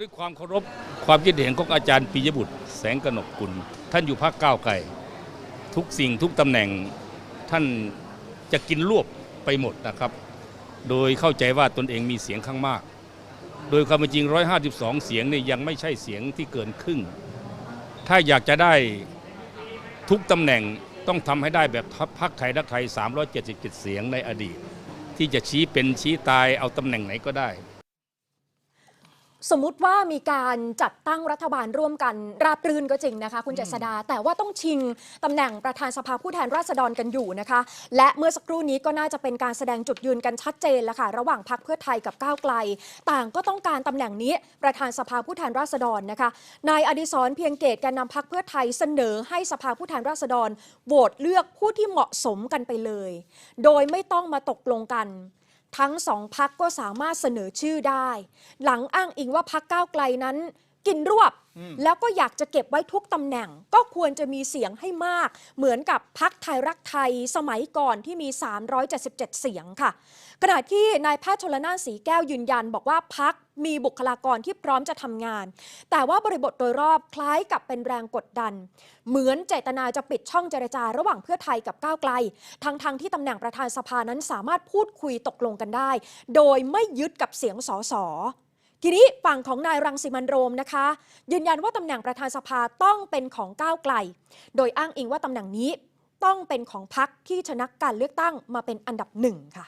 ด้วยความเคารพความคิดเห็นของอาจารย์ปิยบุตร แสงกนกกุล ท่านอยู่ภาคก้าวไกลทุกสิ่งทุกตำแหน่งท่านจะกินรวบไปหมดนะครับ โดยเข้าใจว่าตนเองมีเสียงข้างมาก โดยความจริง 152 เสียงนี่ยังไม่ใช่เสียงที่เกินครึ่ง ถ้าอยากจะได้ทุกตำแหน่งต้องทำให้ได้แบบพรรคไทยรักไทย 377 เสียงในอดีต ที่จะชี้เป็นชี้ตายเอาตำแหน่งไหนก็ได้ สมมุติว่ามีการจัดตั้งรัฐบาลร่วมกันราบรื่นก็จริงนะคะ คุณเจษดา แต่ว่าต้องชิงตำแหน่งประธานสภาผู้แทนราษฎรกันอยู่นะคะ และเมื่อสักครู่นี้ก็น่าจะเป็นการแสดงจุดยืนกันชัดเจนแล้วค่ะ ระหว่างพรรคเพื่อไทยกับก้าวไกล ต่างก็ต้องการตำแหน่งนี้ประธานสภาผู้แทนราษฎรนะคะนายอดิศรเพียงเกตแกนนำพรรคเพื่อไทยเสนอให้สภาผู้แทนราษฎรโหวตเลือกผู้ที่เหมาะสมกันไปเลย โดยไม่ต้องมาตกลงกัน ทั้งสองพักก็สามารถเสนอชื่อได้ หลังอ้างอิงว่าพักก้าวไกลนั้น กินรวบ แล้วก็อยากจะเก็บไว้ทุกตำแหน่ง ก็ควรจะมีเสียงให้มาก เหมือนกับพักไทยรักไทยสมัยก่อนที่มี 377 เสียงค่ะ ขณะที่นายแพทย์ชลนานสีแก้วยืนยันบอกว่าพัก มีบุคลากรที่พร้อมจะทำงาน แต่ว่าบริบทโดยรอบคล้ายกับเป็นแรงกดดัน เหมือนเจตนาจะปิดช่องเจรจาระหว่างเพื่อไทยกับก้าวไกล ทั้งๆทที่ตำแหน่งประธานสภานั้นสามารถพูดคุยตกลงกันได้ โดยไม่ยึดกับเสียงสสทีนี้ฝั่งของนายรังสิมันโรมนะคะ ยืนยันว่าตำแหน่งประธานสภาต้องเป็นของก้าวไกล โดยอ้างอิงว่าตำแหน่งนี้ต้องเป็นของพรรคที่ชนะการเลือกตั้งมาเป็นอันดับหนึ่งค่ะ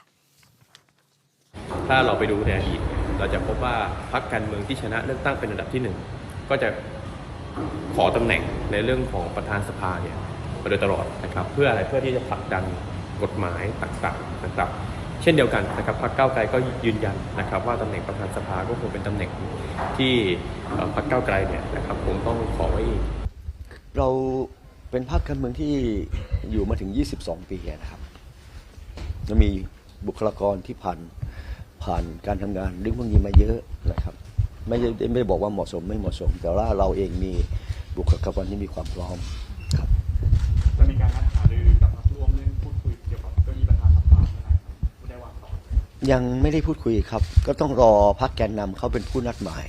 ถ้าเราไปดูในอดีต เราจะพบว่าพรรคการเมืองที่ชนะเลือกตั้งเป็นอันดับที่หนึ่งก็จะขอตำแหน่งในเรื่องของประธานสภาเนี่ยมาโดยตลอดนะครับ เพื่ออะไรเพื่อที่จะผลักดันกฎหมายต่างๆนะครับ เช่นเดียวกันนะครับพรรคก้าวไกลก็ยืนยันนะครับ ว่าตำแหน่งประธานสภาก็คงเป็นตำแหน่งที่พรรคก้าวไกลเนี่ยนะครับคงต้องขอไว้เองเราเป็นพรรคการเมืองที่อยู่มาถึง 22 ปีนะครับแล้วมีบุคลากรที่ผ่าน ผ่านการทำงานเรื่องพวกนี้มาเยอะนะครับ ไม่ได้ไม่บอกว่าเหมาะสมไม่เหมาะสม แต่ว่าเราเองมีบุคลากรที่มีความพร้อมครับจะมีการนัดหารือกับพรรคร่วมเรื่องพูดคุยเกี่ยวกับเก้าอี้ประธานสภาเมื่อไหร่ครับได้วางต่อยังไม่ได้พูดคุยครับ ก็ต้องรอพรรคแกนนำเขาเป็นผู้นัดหมาย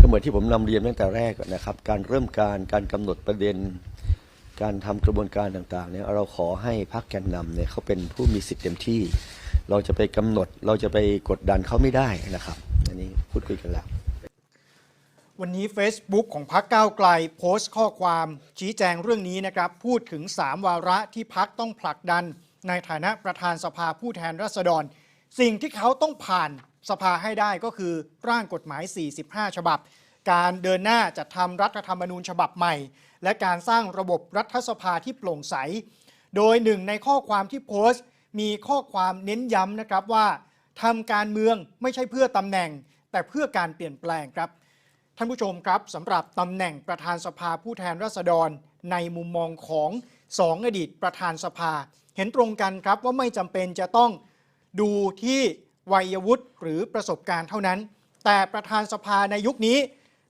ก็เหมือนที่ผมนำเรียนตั้งแต่แรกนะครับ การเริ่มการการกำหนดประเด็นการทำกระบวนการต่างๆเนี่ยเราขอให้พรรคแกนนำเนี่ยเขาเป็นผู้มีสิทธิ์เต็มที่ เราจะไปกำหนด เราจะไปกดดันเขาไม่ได้นะครับ อันนี้พูดคุยกันแล้ววันนี้ Facebook ของพักก้าวไกลโพสต์ข้อความชี้แจงเรื่องนี้นะครับ พูดถึง 3 วาระที่พักต้องผลักดัน ในฐานะประธานสภาผู้แทนราษฎร สิ่งที่เขาต้องผ่านสภาให้ได้ก็คือร่างกฎหมาย 45 ฉบับ การเดินหน้าจัดทำรัฐธรรมนูญฉบับใหม่ และการสร้างระบบรัฐสภาที่โปร่งใส โดยหนึ่งในข้อความที่โพสต์ มีข้อความเน้นย้ำนะครับว่าทำการเมืองไม่ใช่เพื่อตำแหน่ง แต่เพื่อการเปลี่ยนแปลงครับ ท่านผู้ชมครับสำหรับตำแหน่งประธานสภาผู้แทนราษฎร ในมุมมองของสองอดีตประธานสภา เห็นตรงกันครับว่าไม่จำเป็นจะต้องดูที่วัยวุฒิหรือประสบการณ์เท่านั้น แต่ประธานสภาในยุคนี้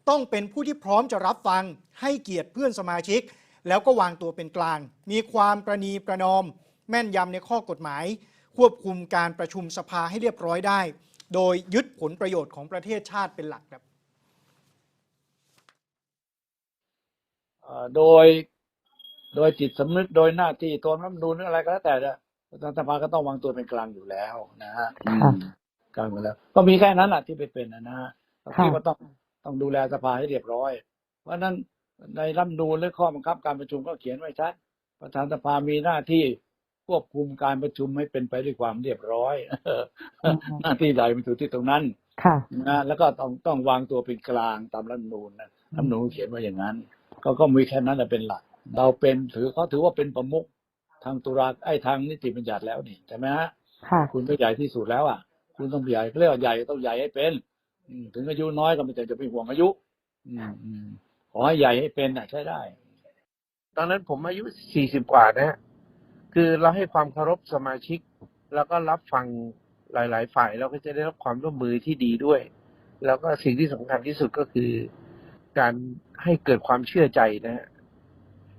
ต้องเป็นผู้ที่พร้อมจะรับฟังให้เกียรติเพื่อนสมาชิก แล้วก็วางตัวเป็นกลาง มีความประนีประนอม แม่นยำในข้อกฎหมาย ควบคุมการประชุมสภาให้เรียบร้อยได้ โดยยึดผลประโยชน์ของประเทศชาติเป็นหลักครับเอ่อโดยโดยจิตสำนึกโดยหน้าที่ตัวรัฐธรรมนูญหรืออะไรก็แล้วแต่เนี่ยประธานสภาก็ต้องวางตัวเป็นกลางอยู่แล้วนะฮะค่ะอืมกลางอยู่แล้ว ก็มีแค่นั้นแหละที่ไปเป็นนะนะฮะค่ะที่ก็ต้องต้องดูแลสภาให้เรียบร้อย เพราะฉะนั้นในรัฐธรรมนูญและข้อบังคับการประชุมก็เขียนไว้ชัดประธานสภามีหน้าที่ ควบคุมการประชุมให้เป็นไปด้วยความเรียบร้อยหน้าที่ใดเป็นถูกที่ตรงนั้นค่ะนะแล้วก็ต้องต้องวางตัวเป็นกลางตามรัฐธรรมนูญนะรัฐธรรมนูญเขียนไว้อย่างนั้น ก็ก็มีแค่นั้นแหละเป็นหลัก เราเป็นถือเขาถือว่าเป็นประมุขทางตุลาไอ้ทางนิติบัญญัติแล้วนี่ใช่ไหมฮะค่ะคุณก็ใหญ่ที่สุดแล้วอะ คุณต้องใหญ่เขาเรียกว่าใหญ่ต้องใหญ่ให้เป็นอืมถึงอายุน้อยก็ไม่แต่จะไปห่วงอายุอืมอืมขอให้ใหญ่ให้เป็นอะใช้ได้ ตอนนั้นผมอายุ40กว่านะฮะ คือเราให้ความเคารพสมาชิก แล้วก็รับฟังหลาย ๆ ฝ่ายเราก็จะได้รับความร่วมมือที่ดีด้วย แล้วก็สิ่งที่สำคัญที่สุดก็คือการให้เกิดความเชื่อใจนะฮะ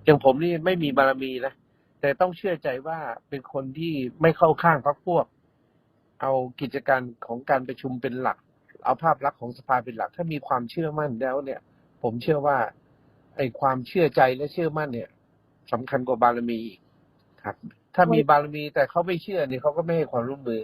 อย่างผมนี่ไม่มีบารมีนะแต่ต้องเชื่อใจว่าเป็นคนที่ไม่เข้าข้างพรรคพวก เอากิจการของการประชุมเป็นหลัก เอาภาพลักษณ์ของสภาเป็นหลัก ถ้ามีความเชื่อมั่นแล้วเนี่ย ผมเชื่อว่าไอ้ความเชื่อใจและเชื่อมั่นเนี่ยสำคัญกว่าบารมีอีก ครับ ถ้ามีบารมีแต่เขาไม่เชื่อเนี่ยเขาก็ไม่ให้ความร่วมมือ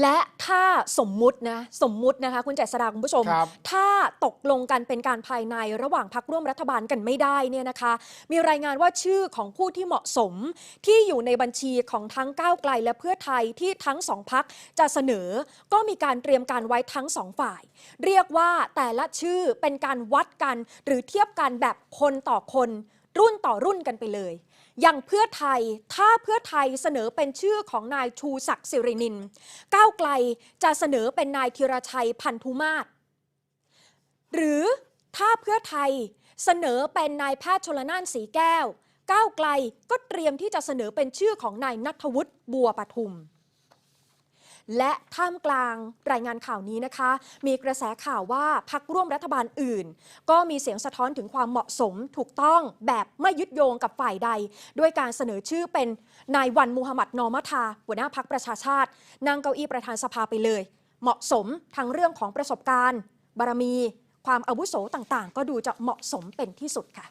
และถ้าสมมุตินะสมมุตินะคะ คุณเจษฎาคุณผู้ชมครับถ้าตกลงกันเป็นการภายในระหว่างพักร่วมรัฐบาลกันไม่ได้เนี่ยนะคะ มีรายงานว่าชื่อของผู้ที่เหมาะสม ที่อยู่ในบัญชีของทั้งก้าวไกลและเพื่อไทยที่ทั้งสองพักจะเสนอก็มีการเตรียมการไว้ทั้งสองฝ่าย เรียกว่าแต่ละชื่อเป็นการวัดกันหรือเทียบกันแบบคนต่อคน รุ่นต่อรุ่นกันไปเลย อย่างเพื่อไทยถ้าเพื่อไทยเสนอเป็นชื่อของนายชูศักดิ์สิรินิน ก้าวไกลจะเสนอเป็นนายธีรชัยพันธุมาศหรือถ้าเพื่อไทยเสนอเป็นนายแพทย์ชลน่านสีแก้ว ก้าวไกลก็เตรียมที่จะเสนอเป็นชื่อของนายนัทวุฒิบัวปทุม และท่ามกลางรายงานข่าวนี้นะคะ มีกระแสข่าวว่าพักร่วมรัฐบาลอื่น ก็มีเสียงสะท้อนถึงความเหมาะสมถูกต้องแบบไม่ยึดโยงกับฝ่ายใด ด้วยการเสนอชื่อเป็นนายวันมูฮัมหมัดนอมะทาหัวหน้าพักประชาชาตินั่งเก้าอี้ประธานสภาไปเลย เหมาะสมทั้งเรื่องของประสบการณ์ บารมี ความอาวุโสต่างๆ ก็ดูจะเหมาะสมเป็นที่สุดค่ะ